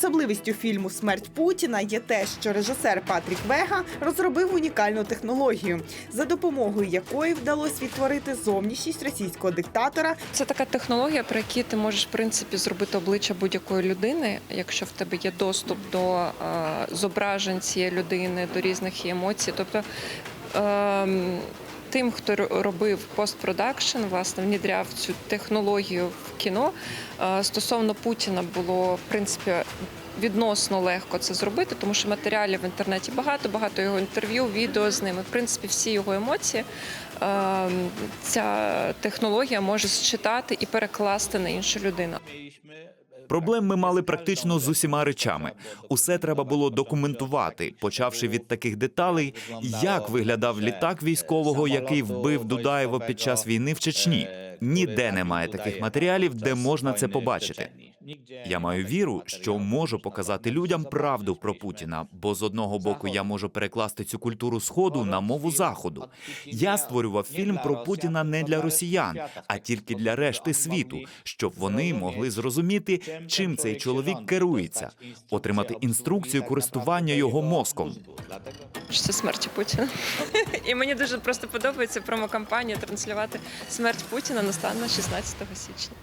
Особливістю фільму Смерть Путіна є те, що режисер Патрік Вега розробив унікальну технологію, за допомогою якої вдалося відтворити зовнішність російського диктатора Це така технологія, при якій ти можеш в принципі зробити обличчя будь-якої людини, якщо в тебе є доступ до е, зображень цієї людини, до різних емоцій. Тобто ем, тим, хто робив постпродакшн, власне, внідряв цю технологію в кіно. е, стосовно Путіна було в принципі. Відносно легко це зробити, тому що матеріалів в інтернеті багато, багато його інтерв'ю, відео з ними. В принципі, всі його емоції ем, ця технологія може зчитати і перекласти на іншу людину. Проблем ми мали практично з усіма речами. Усе треба було документувати, почавши від таких деталей, як виглядав літак військового, який вбив Дудаєва під час війни в Чечні. Ніде немає таких матеріалів, де можна це побачити. Я маю віру, що можу показати людям правду про Путіна, бо з одного боку я можу перекласти цю культуру сходу на мову заходу. Я створював фільм про Путіна не для росіян, а тільки для решти світу, щоб вони могли зрозуміти, чим цей чоловік керується, отримати інструкцію користування його мозком. Це смерть Путіна. І мені дуже просто подобається промокампанія транслювати смерть Путіна настане 16 січня.